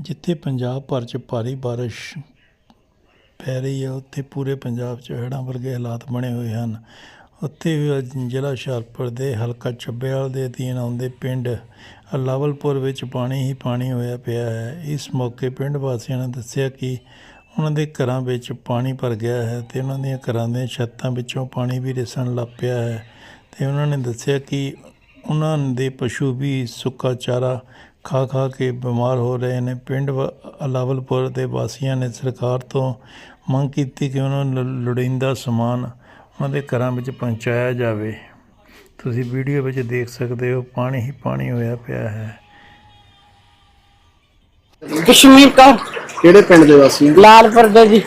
ਜਿੱਥੇ ਪੰਜਾਬ ਭਰ 'ਚ ਭਾਰੀ ਬਾਰਿਸ਼ ਪੈ ਰਹੀ ਹੈ, ਉੱਥੇ ਪੂਰੇ ਪੰਜਾਬ 'ਚ ਹੜ੍ਹਾਂ ਵਰਗੇ ਹਾਲਾਤ ਬਣੇ ਹੋਏ ਹਨ। ਉੱਥੇ ਜ਼ਿਲ੍ਹਾ ਹੁਸ਼ਿਆਰਪੁਰ ਦੇ ਹਲਕਾ ਚੱਬੇਵਾਲ ਦੇ ਅਧੀਨ ਆਉਂਦੇ ਪਿੰਡ ਲਾਵਲਪੁਰ ਵਿੱਚ ਪਾਣੀ ਹੀ ਪਾਣੀ ਹੋਇਆ ਪਿਆ ਹੈ। ਇਸ ਮੌਕੇ ਪਿੰਡ ਵਾਸੀਆਂ ਨੇ ਦੱਸਿਆ ਕਿ ਉਹਨਾਂ ਦੇ ਘਰਾਂ ਵਿੱਚ ਪਾਣੀ ਭਰ ਗਿਆ ਹੈ ਤੇ ਉਹਨਾਂ ਦੀਆਂ ਘਰਾਂ ਦੀਆਂ ਛੱਤਾਂ ਵਿੱਚੋਂ ਪਾਣੀ ਵੀ ਰਿਸਣ ਲੱਗ ਪਿਆ ਹੈ। ਤੇ ਉਹਨਾਂ ਨੇ ਦੱਸਿਆ ਕਿ ਉਹਨਾਂ ਦੇ ਪਸ਼ੂ ਵੀ ਸੁੱਕਾ ਚਾਰਾ ਖਾ ਖਾ ਕੇ ਬਿਮਾਰ ਹੋ ਰਹੇ ਨੇ। ਪਿੰਡ ਵ- ਲਾਵਲਪੁਰ ਦੇ ਵਾਸੀਆਂ ਨੇ ਸਰਕਾਰ ਤੋਂ ਮੰਗ ਕੀਤੀ ਕਿ ਉਹਨਾਂ ਨੂੰ ਲੋੜੀਂਦਾ ਸਮਾਨ ਉਹਨਾਂ ਦੇ ਘਰਾਂ ਵਿੱਚ ਪਹੁੰਚਾਇਆ ਜਾਵੇ। ਤੁਸੀਂ ਵੀਡੀਓ ਵਿੱਚ ਦੇਖ ਸਕਦੇ ਹੋ ਪਾਣੀ ਹੀ ਪਾਣੀ ਹੋਇਆ ਪਿਆ ਹੈ। ਕਸ਼ਮੀਰ ਕੌਰ ਕਿਹੜੇ ਪਿੰਡ ਦੇ ਵਾਸੀ? ਹੋ ਲਾਲਪੁਰ ਦੇ ਜੀ।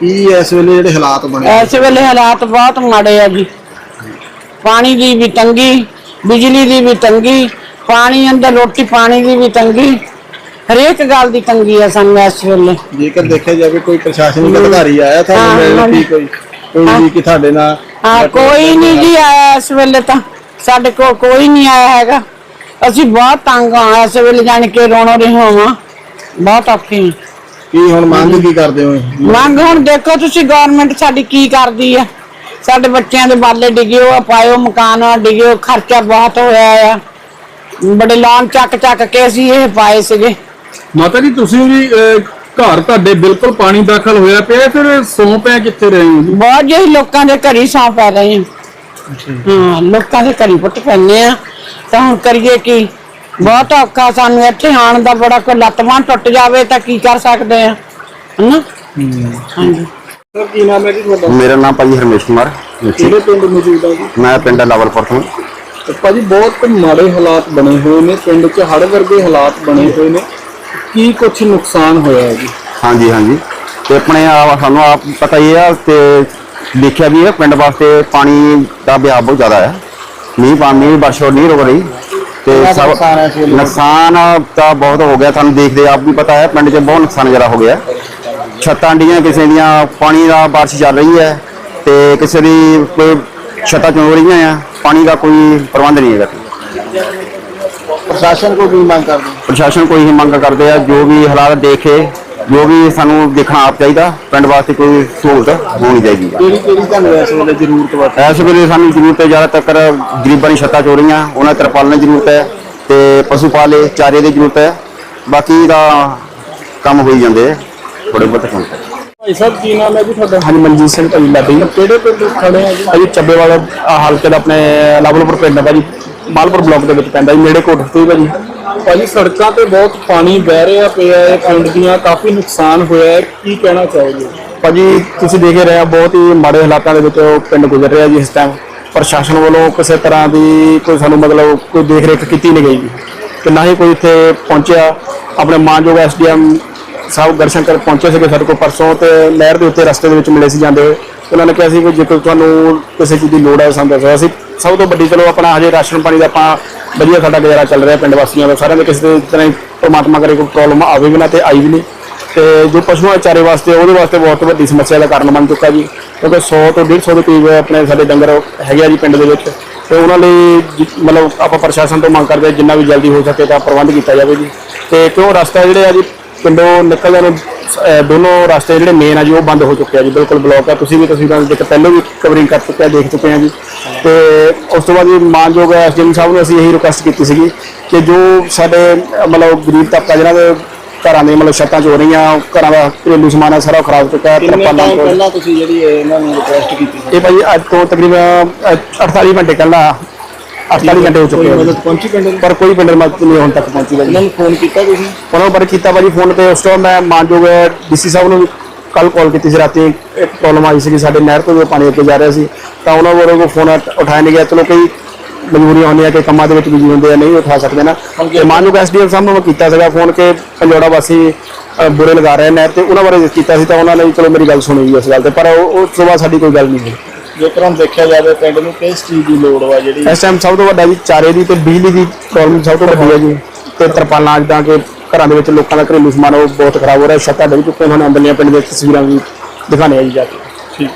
ਕੀ ਇਸ ਵੇਲੇ ਜਿਹੜੇ ਹਾਲਾਤ ਬਣੇ? ਇਸ ਵੇਲੇ ਹਾਲਾਤ ਬਹੁਤ ਮਾੜੇ ਆ ਜੀ। ਪਾਣੀ ਦੀ ਵੀ ਤੰਗੀ ਬਿਜਲੀ ਦੀ ਵੀ ਤੰਗੀ ਪਾਣੀ ਅੰਦਰ ਰੋਟੀ ਪਾਣੀ ਦੀ ਵੀ ਤੰਗੀ ਹਰੇਕ ਗੱਲ ਦੀ ਤੰਗੀ ਆ ਸਾਨੂੰ ਇਸ ਵੇਲੇ। ਜੇਕਰ ਦੇਖਿਆ ਜਾਵੇ ਕੋਈ ਪ੍ਰਸ਼ਾਸਨਿਕ ਅਧਿਕਾਰੀ ਆਇਆ ਹਾਂ, ਤੁਹਾਨੂੰ ਮਿਲਣ ਹਾਂਜੀ। ਕੀ ਕੋਈ ਕੋਈ ਵੀ ਕਿ ਤੁਹਾਡੇ ਨਾਲ ਹਾਂ ਕੋਈ ਨਹੀਂ ਜੀ ਆਇਆ ਇਸ ਵੇਲੇ ਤਾਂ। ਸਾਡੇ ਕੋਲ ਕੋਈ ਨਹੀਂ ਆਇਆ ਹੈਗਾ। ਅਸੀਂ ਬਹੁਤ ਤੰਗ ਆ ਇਸ ਵੇਲੇ ਜਾਣ ਕੇ ਰੋਣੋ ਰਹੇ ਹਾਂ ਬਹੁਤ ਔਖੇ ਹਾਂ ਕੀ ਹੁਣ ਮੰਗ ਕੀ ਕਰਦੇ ਹੋ? ਮੰਗ ਹੁਣ ਦੇਖੋ ਤੁਸੀਂ ਗਵਰਨਮੈਂਟ ਸਾਡੀ ਕੀ ਕਰਦੀ ਆ। ਸਾਡੇ ਬੱਚਿਆਂ ਦੇ ਬਾਲੇ ਡਿੱਗਿਓ ਆ ਪਾਇਓ ਮਕਾਨ ਡਿੱਗਿਓ ਖਰਚਾ ਬਹੁਤ ਹੋਇਆ ਆ। ਬੜੇ ਲੋਨ ਚੱਕ ਚੱਕ ਕੇ ਅਸੀਂ ਇਹ ਪਾਏ ਸੀਗੇ। ਮਾਤਾ ਜੀ ਤੁਸੀਂ ਵੀ ਅਹ, ਘਰ ਤੁਹਾਡੇ ਬਿਲਕੁਲ ਪਾਣੀ ਦਾਖਲ ਹੋਇਆ ਪਿਆ ਫਿਰ ਸੌਂ ਪੈ ਕਿੱਥੇ ਰਹੇ ਹੋ ਜੀ? ਬਹੁਤ ਜਿਹੀ ਲੋਕਾਂ ਦੇ ਘਰੀ ਸੌਂ ਪੈ ਰਹੇ ਆ ਹਾਂ ਲੋਕਾਂ ਦੇ ਘਰੀ ਪੁੱਟ ਪੈਂਦੇ ਆ ਤਾਂ ਹੁਣ ਕਰੀਏ ਕੀ? ਬਹੁਤ ਔਖਾ ਸਾਨੂੰ ਇੱਥੇ ਆਉਣ ਦਾ ਬੜਾ ਕੋਈ ਲੱਤ ਬਾਂਹ ਟੁੱਟ ਜਾਵੇ ਤਾਂ ਕੀ ਕਰ ਸਕਦੇ ਆ ਹਨਾ? ਹਾਂਜੀ। ਸਰ ਕੀ ਨਾਮ ਹੈ ਜੀ ਤੁਹਾਡਾ? ਮੇਰਾ ਨਾਮ ਭਾਜੀ ਹਰਮੇਸ਼ ਕੁਮਾਰ। ਕਿਹੜੇ ਪਿੰਡ ਮੌਜੂਦ ਹੈ ਜੀ? ਮੈਂ ਪਿੰਡ ਲਾਵਲਪੁਰ ਤੋਂ। ਤੇ ਭਾਜੀ ਬਹੁਤ ਮਾੜੇ ਹਾਲਾਤ ਬਣੇ ਹੋਏ ਨੇ ਪਿੰਡ 'ਚ ਹੜ੍ਹ ਵਰਗੇ ਹਾਲਾਤ ਬਣੇ ਹੋਏ ਨੇ। ਕੀ ਕੁਝ ਨੁਕਸਾਨ ਹੋਇਆ ਹੈ ਜੀ? ਹਾਂਜੀ ਹਾਂਜੀ। ਤੇ ਆਪਣੇ ਆ ਸਾਨੂੰ ਆਪ ਪਤਾ ਹੀ ਆ ਤੇ ਦੇਖਿਆ ਵੀ ਹੈ ਪਿੰਡ ਵਾਸਤੇ ਪਾਣੀ ਦਾ ਵਿਆਹ ਬਹੁਤ ਜ਼ਿਆਦਾ ਹੈ ਮੀਂਹ ਪਾਣੀ ਬਰਸ਼ੋ ਨਹੀਂ ਰੁਕ ਰਹੀ। ਤੇ ਸਭ? ਨੁਕਸਾਨ ਤਾਂ ਬਹੁਤ ਹੋ ਗਿਆ ਤੁਹਾਨੂੰ ਦੇਖਦੇ ਆਪ ਵੀ ਪਤਾ ਹੈ ਪਿੰਡ 'ਚ ਬਹੁਤ ਨੁਕਸਾਨ ਜ਼ਿਆਦਾ ਹੋ ਗਿਆ। ਛੱਤਾਂ ਡੀਆਂ ਕਿਸੇ ਦੀਆਂ ਪਾਣੀ ਦਾ ਬਾਰਿਸ਼ ਚੱਲ ਰਹੀ ਹੈ ਤੇ ਕਿਸੇ ਦੀ ਕੋਈ ਛੱਤਾਂ ਚੋਂ ਰਹੀਆਂ ਆ ਪਾਣੀ ਦਾ ਕੋਈ ਪ੍ਰਬੰਧ ਨਹੀਂ ਹੈਗਾ। ਪ੍ਰਸ਼ਾਸਨ ਕੋਲ ਮੰਗ ਕਰਦੇ? ਪ੍ਰਸ਼ਾਸਨ ਕੋਈ ਹੀ ਮੰਗ ਕਰਦੇ ਆ ਜੋ ਵੀ ਹਾਲਾਤ ਦੇਖੇ ਜੋ ਵੀ ਸਾਨੂੰ ਦੇਖਣਾ ਆਪ ਚਾਹੀਦਾ ਪਿੰਡ ਵਾਸਤੇ ਕੋਈ ਸਹੂਲਤ ਹੋਣੀ ਚਾਹੀਦੀ ਹੈ ਕਿਹੜੀ ਕਿਹੜੀ ਤੁਹਾਨੂੰ ਇਸ ਵੇਲੇ ਜ਼ਰੂਰਤ ਵਾ? ਇਸ ਵੇਲੇ ਸਾਨੂੰ ਜ਼ਰੂਰਤ ਹੈ ਜ਼ਿਆਦਾਤਰ ਗਰੀਬਾਂ ਦੀ ਛੱਤਾਂ ਚੋ ਰਹੀਆਂ ਉਹਨਾਂ ਤਰਪਾਲਣ ਦੀ ਜ਼ਰੂਰਤ ਹੈ ਤੇ ਪਸ਼ੂ ਪਾਲੇ ਚਾਰੇ ਦੀ ਜ਼ਰੂਰਤ ਹੈ। ਬਾਕੀ ਦਾ ਕੰਮ ਹੋਈ ਜਾਂਦੇ ਥੋੜੇ ਬਹੁਤ ਕੰਮ ਭਾਈ ਸਾਹਿਬ ਕੀ ਨਾਮ ਹੈ ਜੀ ਤੁਹਾਡਾ? ਹਾਂਜੀ ਮਨਜੀਤ ਸਿੰਘ ਭਾਜੀ ਲਾਡੀ। ਕਿਹੜੇ ਪਿੰਡ ਖੜੇ ਆ ਜੀ? ਚੱਬੇ ਵਾਲਾ ਹਲਕੇ ਦਾ ਆਪਣੇ ਲਾਵਲਪੁਰ ਪਿੰਡ ਹੈ ਭਾਜੀ ਮਾਲਪੁਰ ਬਲਾਕ ਦੇ ਵਿੱਚ ਪੈਂਦਾ ਜੀ ਨੇੜੇ ਕੋਟਪੁਰ ਭਾਜੀ ਭਾਜੀ ਸੜਕਾਂ ਤੇ ਬਹੁਤ ਪਾਣੀ ਵਹਿ ਰਿਹਾ ਪਿਆ ਹੈ ਪਿੰਡ ਦੀਆਂ ਕਾਫੀ ਨੁਕਸਾਨ ਹੋਇਆ ਹੈ। ਕੀ ਕਹਿਣਾ ਚਾਹੋਗੇ? ਭਾਜੀ ਤੁਸੀਂ ਦੇਖ ਹੀ ਰਹੇ ਹੋ ਬਹੁਤ ਹੀ ਮਾੜੇ ਹਾਲਾਤਾਂ ਦੇ ਵਿੱਚ ਉਹ ਪਿੰਡ ਗੁਜ਼ਰ ਰਿਹਾ ਜੀ ਇਸ ਟਾਈਮ ਪ੍ਰਸ਼ਾਸਨ ਵੱਲੋਂ ਕਿਸੇ ਤਰ੍ਹਾਂ ਦੀ ਕੋਈ ਸਾਨੂੰ ਮਤਲਬ ਕੋਈ ਦੇਖ ਰੇਖ ਕੀਤੀ ਨਹੀਂ ਗਈ ਜੀ। ਤੇ ਨਾ ਹੀ ਕੋਈ ਇੱਥੇ ਪਹੁੰਚਿਆ। ਆਪਣੇ ਮਾਨਯੋਗ ਐਸਡੀਐਮ ਸਾਹਿਬ ਗਰਸ਼ੰਕਰ ਪਹੁੰਚੇ ਸੀਗੇ ਸਾਡੇ ਕੋਲ ਪਰਸੋਂ ਤੇ ਨਹਿਰ ਦੇ ਉੱਤੇ ਰਸਤੇ ਦੇ ਵਿੱਚ ਮਿਲੇ ਸੀ ਜਾਂਦੇ ਹੋਏ। ਉਹਨਾਂ ਨੇ ਕਿਹਾ ਸੀ ਕਿ ਜੇਕਰ ਤੁਹਾਨੂੰ ਕਿਸੇ ਚੀਜ਼ ਦੀ ਲੋੜ ਹੈ ਸਾਨੂੰ ਦੱਸੋ। ਅਸੀਂ ਸਭ ਤੋਂ ਵੱਡੀ, ਚਲੋ ਆਪਣਾ ਹਜੇ ਰਾਸ਼ਨ ਪਾਣੀ ਦਾ ਆਪਾਂ ਵਧੀਆ ਸਾਡਾ ਗੁਜ਼ਾਰਾ ਚੱਲ ਰਿਹਾ ਪਿੰਡ ਵਾਸੀਆਂ ਦਾ। ਸਾਰਿਆਂ ਦੇ ਕਿਸੇ ਦੇ ਤਰ੍ਹਾਂ ਹੀ ਪ੍ਰਮਾਤਮਾ ਕਰੇ, ਕੋਈ ਪ੍ਰੋਬਲਮ ਆਵੇ ਵੀ ਨਾ ਤੇ ਆਈ ਵੀ ਨਹੀਂ। ਤੇ ਜੋ ਪਸ਼ੂਆਂ ਦੇ ਚਾਰੇ ਵਾਸਤੇ, ਉਹਦੇ ਵਾਸਤੇ ਬਹੁਤ ਵੱਡੀ ਸਮੱਸਿਆ ਦਾ ਕਾਰਨ ਬਣ ਚੁੱਕਾ ਜੀ। ਕਿਉਂਕਿ 100 ਤੋਂ 150 ਦੇ ਕਰੀਬ ਆਪਣੇ ਸਾਡੇ ਡੰਗਰ ਹੈਗੇ ਆ ਜੀ ਪਿੰਡ ਦੇ ਵਿੱਚ। ਤੇ ਉਹਨਾਂ ਲਈ ਮਤਲਬ ਆਪਾਂ ਪ੍ਰਸ਼ਾਸਨ ਤੋਂ ਮੰਗ ਕਰਦੇ ਹਾਂ ਜਿੰਨਾ ਵੀ ਜਲਦੀ ਹੋ ਸਕੇ ਤਾਂ ਪ੍ਰਬੰਧ ਕੀਤਾ ਜਾਵੇ ਜੀ। ਤੇ ਕਿਉਂ ਰਸਤਾ ਜਿਹੜੇ ਆ ਜੀ ਪਿੰਡੋਂ ਨਿਕਲਦੇ ਨੂੰ ਅਹ ਦੋਨੋਂ ਰਸਤੇ ਜਿਹੜੇ ਮੇਨ ਆ ਜੀ ਉਹ ਬੰਦ ਹੋ ਚੁੱਕੇ ਆ ਜੀ ਬਿਲਕੁਲ ਬਲੌਕ ਆ। ਤੁਸੀਂ ਵੀ ਤਸਵੀਰਾਂ ਵਿੱਚ ਪਹਿਲਾਂ ਵੀ ਕਵਰਿੰਗ ਕਰ ਚੁੱਕੇ ਆ ਦੇਖ ਚੁੱਕੇ ਆ ਜੀ। ਤੇ ਉਸ ਤੋਂ ਬਾਅਦ ਜੀ ਮਾਨਯੋਗ ਐਸਡੀਐਮ ਸਾਹਿਬ ਨੂੰ ਅਸੀਂ ਇਹੀ ਰਿਕੁਐਸਟ ਕੀਤੀ ਸੀਗੀ ਕਿ ਜੋ ਸਾਡੇ ਅਹ ਮਤਲਬ ਗਰੀਬ ਤਬਕਾ ਜਿਹਨਾਂ ਦੇ ਘਰਾਂ ਦੇ ਮਤਲਬ ਛੱਤਾਂ ਚੋ ਰਹੀਆਂ ਘਰਾਂ ਦਾ ਘਰੇਲੂ ਸਮਾਨ ਹੈ ਸਾਰਾ ਖਰਾਬ ਹੋ ਚੁੱਕਾ ਹੈ ਕਿੰਨੇ ਤਰਪਾਲਾਂ ਟਾਈਮ ਤੋਂ। ਪਹਿਲਾਂ ਤੁਸੀਂ ਜਿਹੜੀ ਇਹ ਇਹਨਾਂ ਨੂੰ ਰਿਕੁਐਸਟ ਕੀਤੀ ਸੀ? ਇਹ ਭਾਜੀ ਅੱਜ ਤੋਂ ਤਕਰੀਬਨ ਅਹ, 48 ਘੰਟੇ ਪਹਿਲਾਂ 48 ਘੰਟੇ ਹੋ ਚੁੱਕੇ ਕੋਈ ਮਦਦ। ਪਹੁੰਚੀ ਪਿੰਡ ਨੂੰ? ਪਰ ਕੋਈ ਪਿੰਡ ਮਦਦ ਨਹੀਂ ਹੁਣ ਤੱਕ ਪਹੁੰਚੀ ਭਾਜੀ। ਇਹਨਾਂ ਨੂੰ ਫੋਨ ਕੀਤਾ ਤੁਸੀਂ? ਉਹਨਾਂ ਪਰ ਕੀਤਾ ਭਾਜੀ ਫੋਨ ਤੇ ਉਸ ਟਾਈਮ ਮੈਂ ਮਾਨਯੋਗ ਡੀਸੀ ਸਾਹਿਬ ਨੂੰ ਕੱਲ ਕਾਲ ਕੀਤੀ ਸੀ ਰਾਤੀ ਇੱਕ ਪ੍ਰੋਬਲਮ ਆਈ ਸੀ ਸਾਡੇ ਨਹਿਰ ਤੋਂ ਜੋ ਪਾਣੀ ਅੱਗੇ ਜਾ ਰਿਹਾ ਸੀ। ਤਾਂ ਉਹਨਾਂ ਵੱਲੋਂ ਕੋਈ ਫੋਨ ਉਠਾਇਆ ਨਹੀਂ ਗਿਆ। ਚਲੋ ਕਈ ਮਜਬੂਰੀਆਂ ਹੁੰਦੀਆਂ ਕਿ ਕੰਮਾਂ ਦੇ ਵਿੱਚ ਬਿਜ਼ੀ ਹੁੰਦੇ ਆ ਨਹੀਂ ਉਠਾ ਸਕਦੇ ਨਾ। ਤੇ ਮਾਨਯੋਗ ਐਸਡੀਐਮ ਸਾਹਿਬ ਨੂੰ ਮੈਂ ਕੀਤਾ ਸੀਗਾ ਫੋਨ ਕਿ ਪੰਜੋੜਾ ਵਾਸੀ ਅ, ਬੁਰੇ ਲਗਾ ਰਹੇ ਨਹਿਰ ਤੇ। ਉਹਨਾਂ ਬਾਰੇ ਕੀਤਾ ਸੀ ਤਾਂ ਉਹਨਾਂ ਨੇ ਚਲੋ ਮੇਰੀ ਗੱਲ ਸੁਣੀ ਜੀ ਇਸ ਗੱਲ ਤੇ ਪਰ ਉਹ ਉਸ ਤੋਂ ਬਾਅਦ ਸਾਡੀ ਕੋਈ ਗੱਲ ਨਹੀਂ ਹੋਈ। ਜੇਕਰ ਦੇਖਿਆ ਜਾਵੇ ਪਿੰਡ ਨੂੰ ਕਿਸ ਚੀਜ਼ ਦੀ ਲੋੜ ਵਾ ਜਿਹੜੀ? ਇਸ ਟਾਈਮ ਸਭ ਤੋਂ ਵੱਡਾ ਜੀ ਚਾਰੇ ਦੀ ਤੇ ਬਿਜਲੀ ਦੀ ਪ੍ਰੋਬਲਮ ਸਭ ਤੋਂ ਵੱਡੀ ਹੈ ਜੀ। ਤੇ ਤਰਪਾਲਾਂ ਜਿੱਦਾਂ ਕਿ ਘਰਾਂ ਦੇ ਵਿੱਚ ਲੋਕਾਂ ਦਾ ਘਰੇਲੂ ਸਮਾਨ ਉਹ ਬਹੁਤ ਖਰਾਬ ਹੋ ਰਿਹਾ ਛੱਤਾਂ ਡਿੱਗ ਚੁੱਕੀਆਂ ਹਨ ਅੰਦਰਲੀਆਂ ਪਿੰਡ ਦੀਆਂ ਤਸਵੀਰਾਂ ਵੀ ਦਿਖਾਣੇ ਆ ਜੀ ਜਾ ਕੇ। ਠੀਕ।